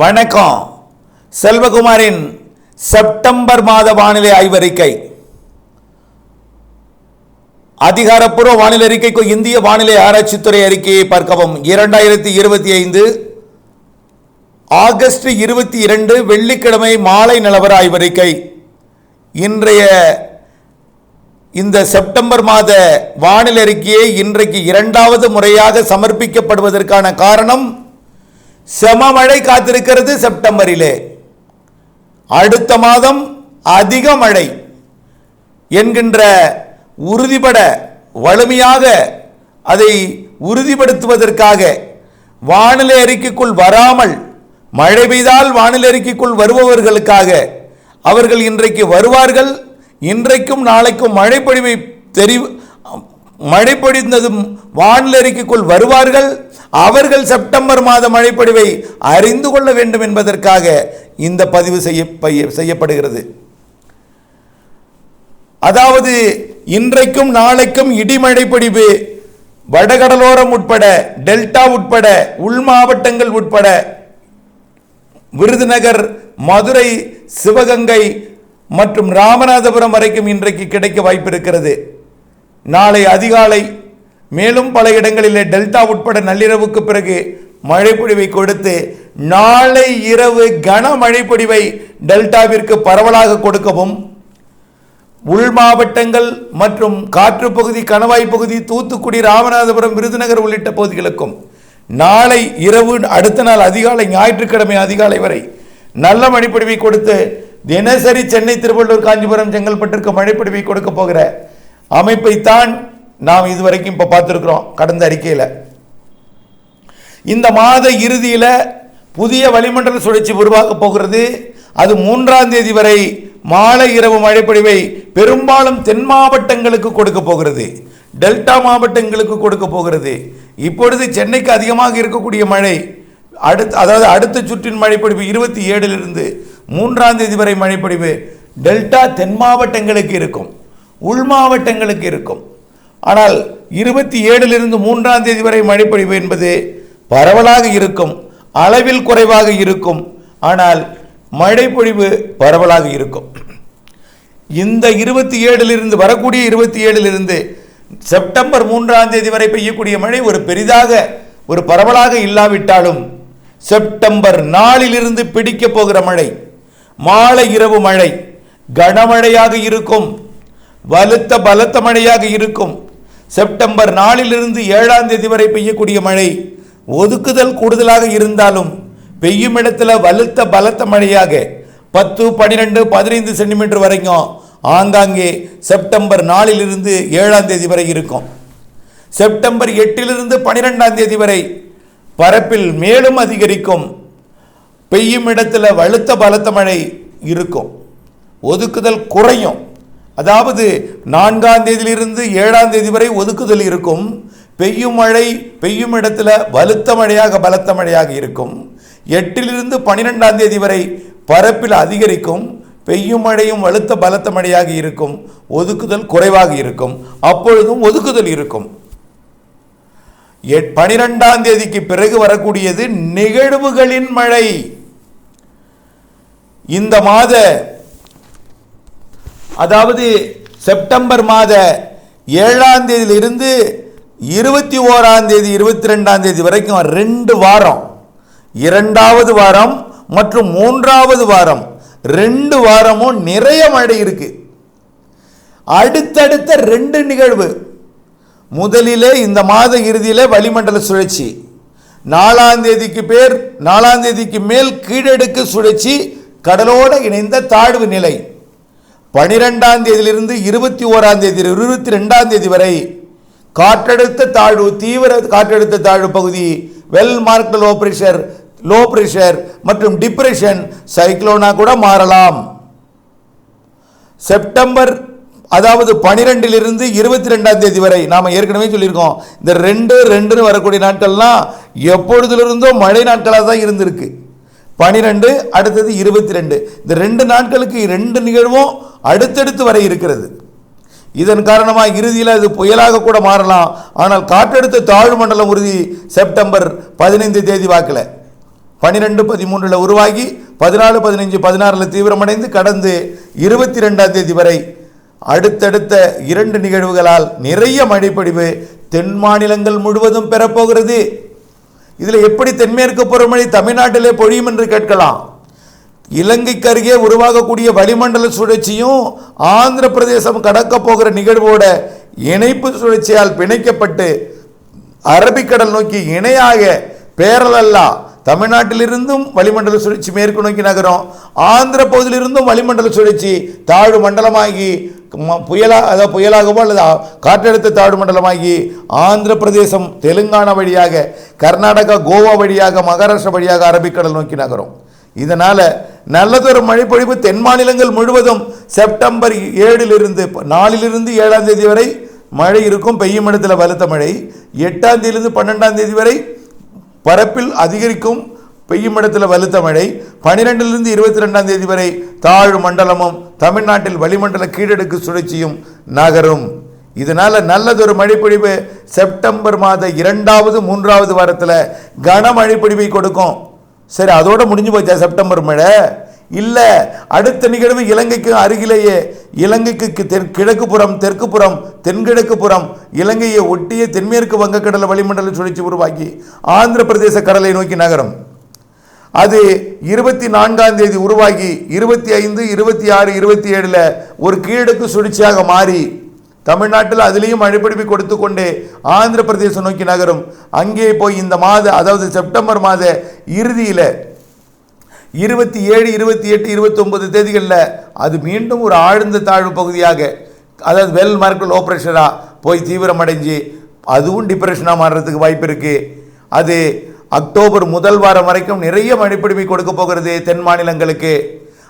வணக்கம். செல்வகுமாரின் செப்டம்பர் மாத வானிலை ஆய்வறிக்கை. அதிகாரப்பூர்வ வானிலை அறிக்கைக்கு இந்திய வானிலை ஆராய்ச்சித்துறை அறிக்கையை பார்க்கவும். இரண்டாயிரத்தி இருபத்தி ஐந்து ஆகஸ்ட் இருபத்தி இரண்டு வெள்ளிக்கிழமை மாலை நிலவர ஆய்வறிக்கை. இன்றைய இந்த செப்டம்பர் மாத வானிலை அறிக்கையை இன்றைக்கு இரண்டாவது முறையாக சமர்ப்பிக்கப்படுவதற்கான காரணம் செமமழை காத்திருக்கிறது செப்டம்பரிலே. அடுத்த மாதம் அதிக மழை என்கின்ற உறுதிபட வலிமையாக அதை உறுதிப்படுத்துவதற்காக வானிலை அறிக்கைக்குள் வராமல் மழை பெய்தால் வானிலை அறிக்கைக்குள் வருபவர்களுக்காக அவர்கள் இன்றைக்கு வருவார்கள். இன்றைக்கும் நாளைக்கும் மழைப்பொழிவை தெரி மழை பொழிந்ததும் வானிலை அறிக்கைக்குள் வருவார்கள். அவர்கள் செப்டம்பர் மாத மழைப்பொழிவை அறிந்து கொள்ள வேண்டும் என்பதற்காக இந்த பதிவு செய்ய செய்யப்படுகிறது. அதாவது இன்றைக்கும் நாளைக்கும் இடிமழை பொழிவு வடகடலோரம் உட்பட டெல்டா உட்பட உள் மாவட்டங்கள் உட்பட விருதுநகர் மதுரை சிவகங்கை மற்றும் ராமநாதபுரம் வரைக்கும் இன்றைக்கு கிடைக்க வாய்ப்பு இருக்கிறது நாளை அதிகாலை மேலும் பல இடங்களிலே டெல்டா உட்பட நள்ளிரவுக்கு பிறகு மழைப்பொழிவை கொடுத்து நாளை இரவு கன மழைப்பொழிவை டெல்டாவிற்கு பரவலாக கொடுக்கவும் உள் மாவட்டங்கள் மற்றும் காற்று பகுதி கணவாய் பகுதி தூத்துக்குடி ராமநாதபுரம் விருதுநகர் உள்ளிட்ட பகுதிகளுக்கும் நாளை இரவு அடுத்த நாள் அதிகாலை ஞாயிற்றுக்கிழமை அதிகாலை வரை நல்ல மழைப்பொழிவை கொடுத்து தினசரி சென்னை திருவள்ளூர் காஞ்சிபுரம் செங்கல்பட்டிற்கு மழைப்பொழிவை கொடுக்க போகிற அமைப்பைத்தான் நாம் இதுவரைக்கும் இப்போ பார்த்துருக்குறோம் கடந்த அறிக்கையில். இந்த மாத இறுதியில் புதிய வளிமண்டல சுழற்சி உருவாக போகிறது. அது மூன்றாம் தேதி வரை மாலை இரவு மழைப்பொழிவை பெரும்பாலும் தென் மாவட்டங்களுக்கு கொடுக்க போகிறது. டெல்டா மாவட்டங்களுக்கு கொடுக்க போகிறது. இப்பொழுது சென்னைக்கு அதிகமாக இருக்கக்கூடிய மழை அடுத்து அதாவது அடுத்த சுற்றின் மழைப்பொழிவு இருபத்தி ஏழிலிருந்து மூன்றாம் தேதி வரை மழைப்பொழிவு டெல்டா தென் மாவட்டங்களுக்கு இருக்கும். உள் மாவட்டங்களுக்கு இருக்கும். ஆனால் இருபத்தி ஏழிலிருந்து மூன்றாம் தேதி வரை மழைப்பொழிவு என்பது பரவலாக இருக்கும் அளவில் குறைவாக இருக்கும். ஆனால் மழைப்பொழிவு பரவலாக இருக்கும். இந்த இருபத்தி ஏழிலிருந்து வரக்கூடிய இருபத்தி ஏழிலிருந்து செப்டம்பர் மூன்றாம் தேதி வரை பெய்யக்கூடிய மழை ஒரு பெரிதாக ஒரு பரவலாக இல்லாவிட்டாலும் செப்டம்பர் நாளிலிருந்து பிடிக்கப் போகிற மழை மாலை இரவு மழை கனமழையாக இருக்கும் வலுத்த பலத்த மழையாக இருக்கும். செப்டம்பர் நாளிலிருந்து ஏழாம் தேதி வரை பெய்யக்கூடிய மழை ஒதுக்குதல் கூடுதலாக இருந்தாலும் பெய்யும் இடத்துல வலுத்த பலத்த மழையாக பத்து பன்னிரெண்டு பதினைந்து சென்டிமீட்டர் வரைக்கும் ஆங்காங்கே செப்டம்பர் நாலிலிருந்து ஏழாம் தேதி வரை இருக்கும். செப்டம்பர் எட்டிலிருந்து பனிரெண்டாம் தேதி வரை பரப்பில் மேலும் அதிகரிக்கும். பெய்யும் இடத்துல வலுத்த பலத்த மழை இருக்கும். ஒதுக்குதல் குறையும். அதாவது நான்காம் தேதியிலிருந்து ஏழாம் தேதி வரை ஒதுக்குதல் இருக்கும். பெய்யும் மழை பெய்யும் இடத்துல வலுத்த மழையாக பலத்த மழையாக இருக்கும். எட்டிலிருந்து பன்னிரெண்டாம் தேதி வரை பரப்பில் அதிகரிக்கும். பெய்யும் மழையும் வலுத்த பலத்த மழையாக இருக்கும். ஒதுக்குதல் குறைவாக இருக்கும். அப்பொழுதும் ஒதுக்குதல் இருக்கும். எட்- பனிரெண்டாம் தேதிக்கு பிறகு வரக்கூடியது நிகழ்வுகளின் மழை. இந்த மாத அதாவது செப்டம்பர் மாத ஏழாம் தேதியிலிருந்து இருபத்தி ஓராம் தேதி இருபத்தி ரெண்டாம் தேதி வரைக்கும் ரெண்டு வாரம். இரண்டாவது வாரம் மற்றும் மூன்றாவது வாரம். ரெண்டு வாரமும் நிறைய மழை இருக்கு. அடுத்தடுத்த ரெண்டு நிகழ்வு. முதலிலே இந்த மாத இறுதியிலே வளிமண்டல சுழற்சி. நாலாம் தேதிக்கு பேர் நாலாம் தேதிக்கு மேல் கீழடுக்கு சுழற்சி கடலோடு இணைந்த தாழ்வு நிலை. பனிரெண்டாம் தேதியிலிருந்து இருபத்தி ஓராம் தேதி இருபத்தி ரெண்டாம் தேதி வரை காற்றழுத்த தாழ்வு தீவிர காற்றழுத்த தாழ்வு பகுதி well marked low pressure low pressure மற்றும் டிப்ரெஷன் சைக்ளோனா கூட மாறலாம். செப்டம்பர் அதாவது பனிரெண்டிலிருந்து இருபத்தி ரெண்டாம் தேதி வரை நாம் ஏற்கனவே சொல்லியிருக்கோம் இந்த ரெண்டு ரெண்டுன்னு வரக்கூடிய நாட்கள்லாம் எப்பொழுதிலிருந்தோ மழை நாட்களாக தான் இருந்திருக்கு. பனிரெண்டு அடுத்தது இருபத்தி ரெண்டு. இந்த ரெண்டு நாட்களுக்கு ரெண்டு நிகழ்வும் அடுத்தடுத்து வரை இருக்கிறது. இதன் காரணமாக இறுதியில் அது புயலாக கூட மாறலாம். ஆனால் காற்றழுத்த தாழ்வு மண்டலம் உறுதி செப்டம்பர் பதினைந்து தேதி வாக்கில். பன்னிரெண்டு பதிமூன்றில் உருவாகி பதினாலு பதினஞ்சு பதினாறில் தீவிரமடைந்து கடந்து இருபத்தி ரெண்டாம் தேதி வரை அடுத்தடுத்த இரண்டு நிகழ்வுகளால் நிறைய மழைப்பொழிவு தென் மாநிலங்கள் முழுவதும் பெறப்போகிறது. இதில் எப்படி தென்மேற்கு பருவமழை தமிழ்நாட்டிலே பொழியும் என்று கேட்கலாம். இலங்கைக்கு அருகே உருவாகக்கூடிய வளிமண்டல சுழற்சியும் ஆந்திர பிரதேசம் கடக்க போகிற நிகழ்வோட இணைப்பு சுழற்சியால் பிணைக்கப்பட்டு அரபிக்கடல் நோக்கி இணையாக பேரலல்லா தமிழ்நாட்டிலிருந்தும் வளிமண்டல சுழற்சி மேற்கு நோக்கி நகரும். ஆந்திர பகுதியிலிருந்தும் வளிமண்டல சுழற்சி தாழ்வு மண்டலமாகி ம- புயலா அதாவது புயலாகவோ அல்லது காற்றழுத்த தாழ்வு மண்டலமாகி ஆந்திர பிரதேசம் தெலுங்கானா வழியாக கர்நாடகா கோவா வழியாக மகாராஷ்டிரா வழியாக அரபிக்கடல் நோக்கி நகரும். இதனால் நல்லதொரு மழைப்பொழிவு தென் மாநிலங்கள் முழுவதும் செப்டம்பர் ஏழிலிருந்து நாலிலிருந்து ஏழாம் தேதி வரை மழை இருக்கும். பெய்யும் இடத்துல பலத்த மழை. எட்டாம் தேதியிலிருந்து பன்னெண்டாம் தேதி வரை பரப்பில் அதிகரிக்கும். பெய்யும் இடத்துல வலுத்த மழை. பனிரெண்டிலிருந்து இருபத்தி ரெண்டாம் தேதி வரை தாழ்வு மண்டலமும் தமிழ்நாட்டில் வளிமண்டல கீழடுக்கு சுழற்சியும் நகரும். இதனால் நல்லதொரு மழைப்பொழிவு செப்டம்பர் மாத இரண்டாவது மூன்றாவது வாரத்தில் கனமழைப்பொழிவை கொடுக்கும். சரி அதோடு முடிஞ்சு போச்சா செப்டம்பர் மழை இல்லை அடுத்த நிகழ்வு இலங்கைக்கு அருகிலேயே. இலங்கைக்கு கி- தென் கிழக்கு புறம் தெற்கு புறம் தென்கிழக்கு புறம் இலங்கையை ஒட்டிய தென்மேற்கு வங்கக்கடல வளிமண்டல சுழற்சி உருவாக்கி ஆந்திர பிரதேச கடலை நோக்கி நகரும். அது இருபத்தி நான்காம் தேதி உருவாகி இருபத்தி ஐந்து இருபத்தி ஆறு இருபத்தி ஏழில் ஒரு கீழடுக்கு சுழற்சியாக மாறி தமிழ்நாட்டில் அதிலேயும் மழைப்பிடிப்பை கொடுத்து கொண்டே ஆந்திர பிரதேசம் நோக்கி நகரும். அங்கே போய் இந்த மாத அதாவது செப்டம்பர் மாத இறுதியில் இருபத்தி ஏழு இருபத்தி எட்டு இருபத்தொன்பது தேதிகளில் அது மீண்டும் ஒரு ஆழ்ந்த தாழ்வு பகுதியாக அதாவது வெல் மார்க்கல் லோ ப்ரெஷராக போய் தீவிரமடைஞ்சு அதுவும் டிப்ரெஷனாக மாறுறதுக்கு வாய்ப்பு இருக்குது அது அக்டோபர் முதல் வாரம் வரைக்கும் நிறைய மழைப்பிடிப்பை கொடுக்க போகிறது தென் மாநிலங்களுக்கு.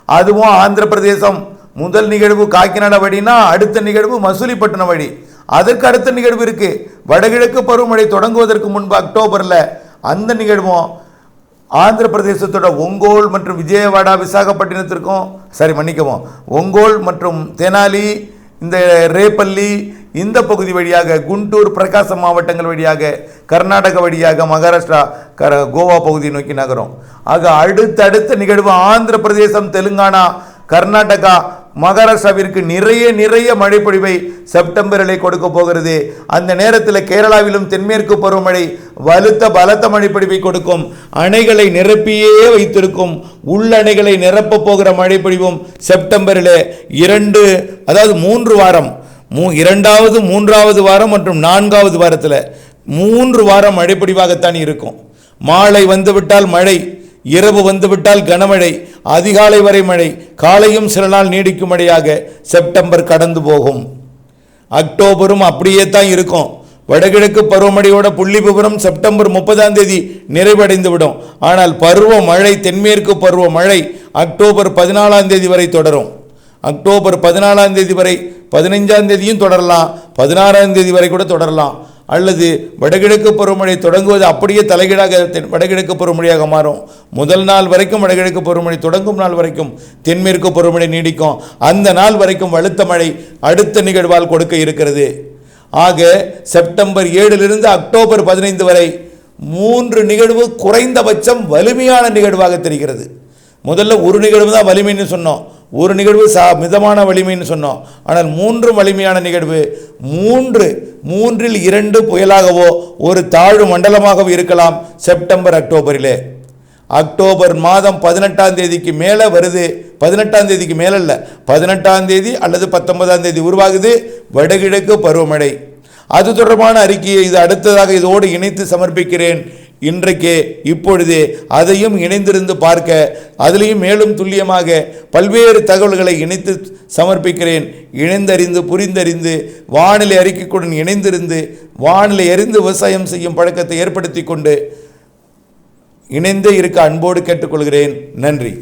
அதுவும் ஆந்திர பிரதேசம் முதல் நிகழ்வு காக்கிநாட வழினா அடுத்த நிகழ்வு மசூலிப்பட்டினம் வழி அதற்கு அடுத்த நிகழ்வு இருக்கு. வடகிழக்கு பருவமழை தொடங்குவதற்கு முன்பு அக்டோபரில் அந்த நிகழ்வும் ஆந்திர பிரதேசத்தோட ஒங்கோல் மற்றும் விஜயவாடா விசாகப்பட்டினத்திற்கும் சரி மன்னிக்கவும் ஒங்கோல் மற்றும் தெனாலி இந்த ரேப்பள்ளி இந்த பகுதி வழியாக குண்டூர் பிரகாசம் மாவட்டங்கள் வழியாக கர்நாடக வழியாக மகாராஷ்டிரா கர கோவா பகுதியை நோக்கி நகரும். ஆக அடுத்தடுத்த நிகழ்வு ஆந்திர பிரதேசம் தெலுங்கானா கர்நாடகா மகாராஷ்டிராவிற்கு நிறைய நிறைய மழைப்பொழிவை செப்டம்பரிலே கொடுக்க போகிறது. அந்த நேரத்தில் கேரளாவிலும் தென்மேற்கு பருவமழை வலுத்த பலத்த மழைப்பொழிவை கொடுக்கும். அணைகளை நிரப்பியே வைத்திருக்கும். உள்ளணைகளை நிரப்ப போகிற மழைப்பொழிவும் செப்டம்பரில் இரண்டு அதாவது மூன்று வாரம் மூ இரண்டாவது மூன்றாவது வாரம் மற்றும் நான்காவது வாரத்தில் மூன்று வாரம் மழைப்பொழிவாகத்தான் இருக்கும். மாலை வந்துவிட்டால் மழை இரவு வந்துவிட்டால் கனமழை அதிகாலை வரை மழை காலையும் சில நாள் நீடிக்கும் மழையாக செப்டம்பர் கடந்து போகும். அக்டோபரும் அப்படியே தான் இருக்கும். வடகிழக்கு பருவமழையோட புள்ளி விவரம் செப்டம்பர் முப்பதாம் தேதி நிறைவடைந்து விடும் ஆனால் பருவ மழை தென்மேற்கு பருவ மழை அக்டோபர் பதினாலாம் தேதி வரை தொடரும். அக்டோபர் பதினாலாம் தேதி வரை பதினைஞ்சாம் தேதியும் தொடரலாம். பதினாறாம் தேதி வரை கூட தொடரலாம். அல்லது வடகிழக்கு பருவமழை தொடங்குவது அப்படியே தலைகீழாக தென் வடகிழக்கு பருவமழையாக மாறும். முதல் நாள் வரைக்கும் வடகிழக்கு பருவமழை தொடங்கும் நாள் வரைக்கும் தென்மேற்கு பருவமழை நீடிக்கும். அந்த நாள் வரைக்கும் வலுத்த மழை அடுத்த நிகழ்வால் கொடுக்க இருக்கிறது. ஆக செப்டம்பர் ஏழிலிருந்து அக்டோபர் பதினைந்து வரை மூன்று நிகழ்வு குறைந்தபட்சம் வலிமையான நிகழ்வாக தெரிகிறது. முதல்ல ஒரு நிகழ்வு தான் வலிமைன்னு சொன்னோம். ஒரு நிகழ்வு சா மிதமான வலிமைன்னு சொன்னோம். ஆனால் மூன்று வலிமையான நிகழ்வு மூன்று மூன்றில் இரண்டு புயலாகவோ ஒரு தாழ்வு மண்டலமாகவோ இருக்கலாம் செப்டம்பர் அக்டோபரிலே. அக்டோபர் மாதம் பதினெட்டாம் தேதிக்கு மேலே வருது. பதினெட்டாம் தேதிக்கு மேலே இல்லை பதினெட்டாம் தேதி அல்லது பத்தொன்பதாம் தேதி உருவாகுது வடகிழக்கு பருவமழை. அது தொடர்பான அறிக்கையை இது அடுத்ததாக இதோடு இணைத்து சமர்ப்பிக்கிறேன். இன்றைக்கே இப்பொழுதே அதையும் இணைந்திருந்து பார்க்க அதிலையும் மேலும் துல்லியமாக பல்வேறு தகவல்களை இணைத்து சமர்ப்பிக்கிறேன். இணைந்தறிந்து புரிந்தறிந்து வானிலை அறிக்கைக்குடன் இணைந்திருந்து வானிலை அறிந்து விவசாயம் செய்யும் பழக்கத்தை ஏற்படுத்தி கொண்டு இணைந்தே இருக்க அன்போடு கேட்டுக்கொள்கிறேன். நன்றி.